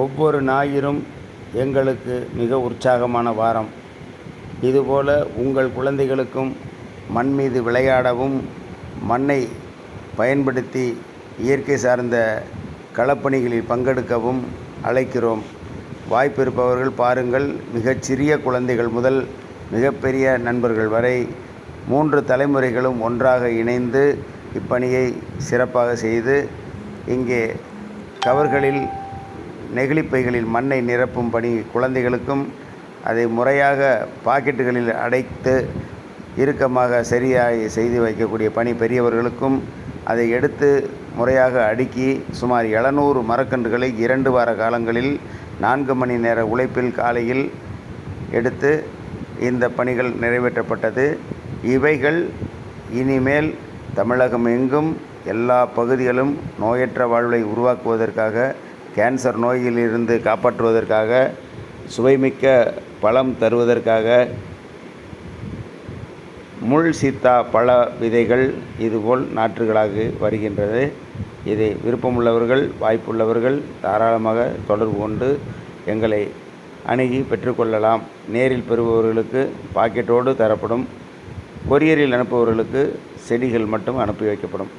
ஒவ்வொரு ஞாயிறும் எங்களுக்கு மிக உற்சாகமான வாரம். இதுபோல் உங்கள் குழந்தைகளுக்கும் மண் மீது விளையாடவும் மண்ணை பயன்படுத்தி இயற்கை சார்ந்த களப்பணிகளில் பங்கெடுக்கவும் அழைக்கிறோம். வாய்ப்பு இருப்பவர்கள் பாருங்கள் மிகச்சிறிய குழந்தைகள் முதல் மிகப்பெரிய நண்பர்கள் வரை மூன்று தலைமுறைகளும் ஒன்றாக இணைந்து இப்பணியை சிறப்பாக செய்து இங்கே கவர்களில் நெகிழிப்பைகளில் மண்ணை நிரப்பும் பணி குழந்தைகளுக்கும் அதை முறையாக பாக்கெட்டுகளில் அடைத்து இறுக்கமாக சரியாக செய்து வைக்கக்கூடிய பணி பெரியவர்களுக்கும் அதை எடுத்து முறையாக அடுக்கி சுமார் எழுநூறு மரக்கன்றுகளை இரண்டு வார காலங்களில் நான்கு மணி நேர உழைப்பில் காலையில் எடுத்து இந்த பணிகள் நிறைவேற்றப்பட்டது. இவைகள் இனிமேல் தமிழகம் எங்கும் எல்லா பகுதிகளும் நோயற்ற வாழ்வை உருவாக்குவதற்காக கேன்சர் நோயிலிருந்து காப்பாற்றுவதற்காக சுவைமிக்க பழம் தருவதற்காக முள் சீத்தா பழ விதைகள் இதுபோல் நாற்றுகளாக வருகின்றது. இதை விருப்பமுள்ளவர்கள் வாய்ப்புள்ளவர்கள் தாராளமாக தொடர்பு கொண்டு எங்களை அணுகி பெற்றுக்கொள்ளலாம். நேரில் பெறுபவர்களுக்கு பாக்கெட்டோடு தரப்படும் கொரியரில் அனுப்புபவர்களுக்கு செடிகள் மட்டும் அனுப்பி வைக்கப்படும்.